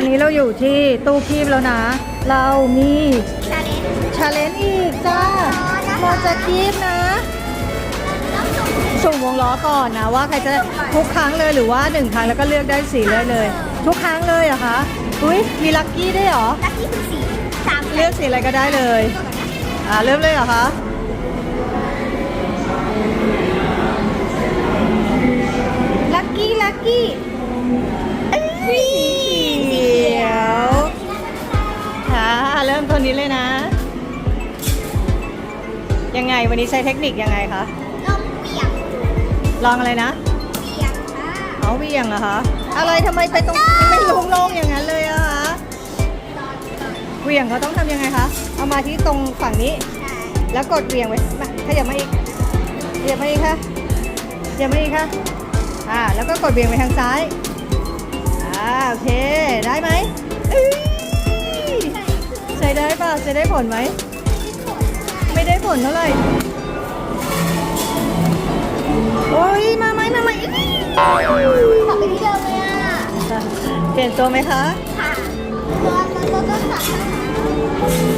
อนนี้เราอยู่ที่ตู้คีบแล้วนะ เรามีชาเลนจ์ชาเลนจ์อีกจ้าเราจะคีบนะสุ่มวงล้อก่อนนะว่าใครจะทุกครั้งเลยหรือว่าหนึ่งครั้งแล้วก็เลือกได้สีเลยเลย ทุกครั้งเลยเหรอะคะอุ้ยมีลัคกี้ด้วยเหรอลัคกี้คือสีสามเลือกสีอะไรก็ได้เลยอ่าเริ่มเลยเหรอคะลัคกี้ลัคกี้สี เริ่มตัวนี้เลยนะ ยังไงวันนี้ใช้เทคนิคยังไงคะลมเปียกลองอะไรนะเปียกค่ะเอาเวียงเหรอคะ อะไรทำไมไปตรงไม่ลงลงอย่างนั้นเลยอะคะเหวียงเขาต้องทำยังไงคะ เอามาที่ตรงฝั่งนี้ ใช่แล้วกดเหวียงไว้มาขยับมาอีกขยับมาอีกค่ะขยับมาอีกค่ะ อ่า แล้วก็กดเหวียงไปทางซ้าย อ่า โอเค ได้ไหมเอ้ยใช้ได้ป่ะใช้ได้ผลไหม ไม่ได้ผลเท่าไหร่โอ้ยมาไหมมาไหมอื้อขับไปที่เดิมเลยอะเปลี่ยนตัวไหมคะ ค่ะตัวตัวตัวตัว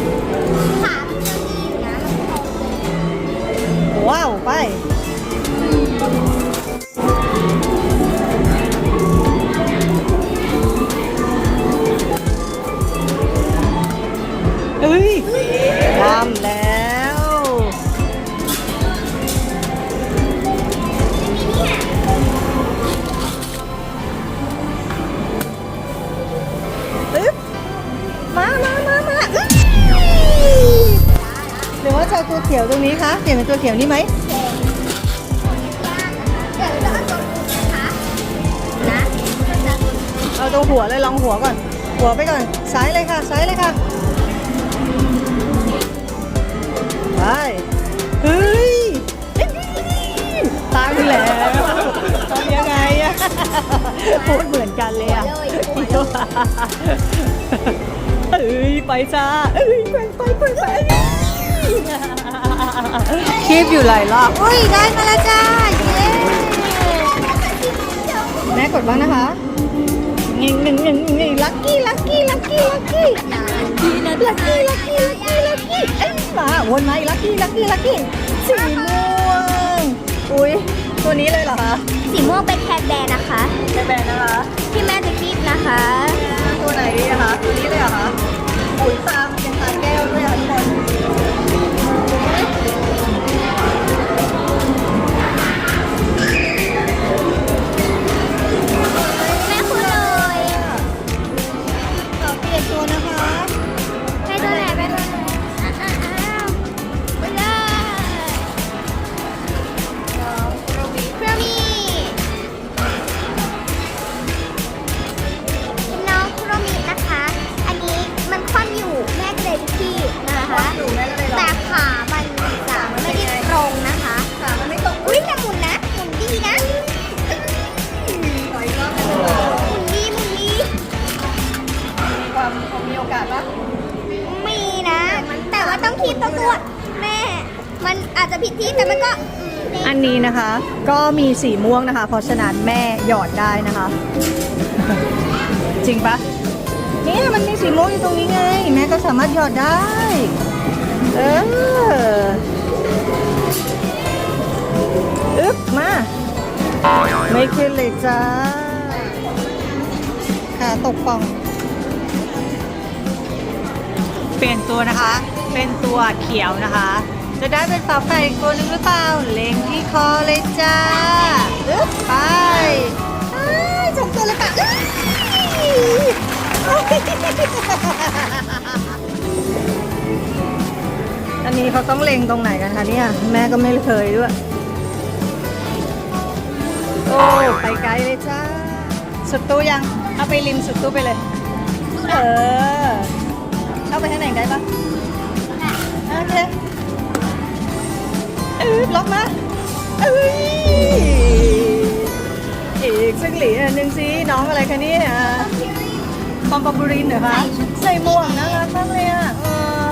ตัวเขียวตรงนี้คะเปลี่ยนเป็นตัวเขียวนี่ไหมเดี๋ยวจะเอาตัวอื่นนะคะนะจะเอาตรงหัวเลยลองหัวก่อน หัวไปก่อนซ้ายเลยค่ะซ้ายเลยค่ะไปเฮ้ยตามแล้วทำยังไงอะพูดเหมือนกันเลยอะเอ้ยไปจ้าเอ้ยไปไปไปไป คีบอยู่หลายรอบ อุ้ยได้มาแล้วจ้า เย้แม่กดบ้างนะคะงนึ่งงงงลักกี้ลักกี้ลักกี้ลักกี้ลักกี้ลักกี้ลักกี้ลักกี้เอ้มาวนมาอีลักกี้ลักกี้ลักกี้สีม่วง อุ้ยตัวนี้เลยเหรอคะ สีม่วงเป็นแฮกแบนนะคะ แฮกแบนนะคะ โอกาสปะมีนะ แต่ว่าต้องคิดต้องตัวแม่ มันอาจจะผิดที่แต่มันก็อันนี้นะคะ ก็มีสีม่วงนะคะ เพราะฉะนั้นแม่หยอดได้นะคะ จริงปะเนี่ยมันมีสีม่วงอยู่ตรงนี้ไง แม่ก็สามารถหยอดได้ เอออึ๊บมา ไม่ขึ้นเลยจ้าขาตกป่อง เปลี่ยนตัวนะคะ เป็นตัวเขียวนะคะ จะได้เป็นฝาแฝดอีกตัวหนึงหรือเปล่า เล็งที่คอเลยจ้าอึ๊บไปอ้ายสองตัวเลยค่ะอื้ออันนี้เขาต้องเล็งตรงไหนกันคะเนี่ย แม่ก็ไม่เคยด้วย โอ้ ไปไกลเลยจ้า สุดตู้ยัง เอาไปริมสุดตู้ไปเลย เออ เข้าไปข้างในได้ปะโอเคเออล็อกมาเอ้ยอีกสักเหรียญหนึ่งสิน้องอะไรคะเนี่ยปอมปอมบุรินต์เหรอคะใส่หมวกน่ารักมากเลยอะเออ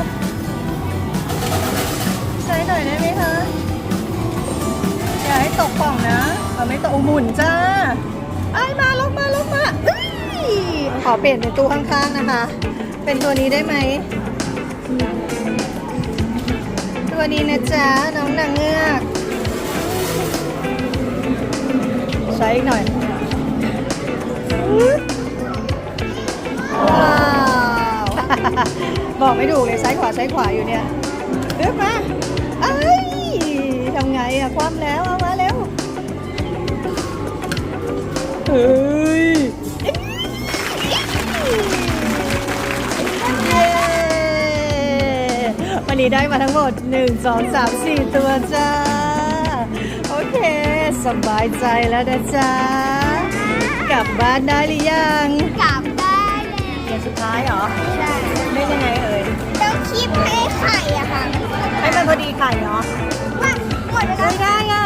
ใส่หน่อยได้ไหมคะอย่าให้ตกป่องนะเอาไม่ตกหมุนจ้าไอ้ายมาลงมาลงมาเอ้ยขอเปลี่ยนเป็นตู้ข้างๆนะคะ เป็นตัวนี้ได้ไหม ตัวนี้นะจ๊ะ น้องนางเงือกใช้อีกหน่อยว้าวบอกไม่ถูกเลยซ้ายขวาซ้ายขวาอยู่เนี่ยเลือกมาเอ้ยทำไงอะคว่ำแล้ว เอามาเร็วเฮ้ย วันนี้ได้มาทั้งหมด 1 2 3 4 ตัวจ้า โอเค สบายใจแล้วนะจ๊ะกลับบ้านได้หรือยังกลับได้เลยเดี๋ยวสุดท้ายเหรอใช่ไม่ยังไงเอ่ยต้องคีบให้ไข่อะค่ะให้มันพอดีไข่เหรอว่าหมดเวลาไม่ได้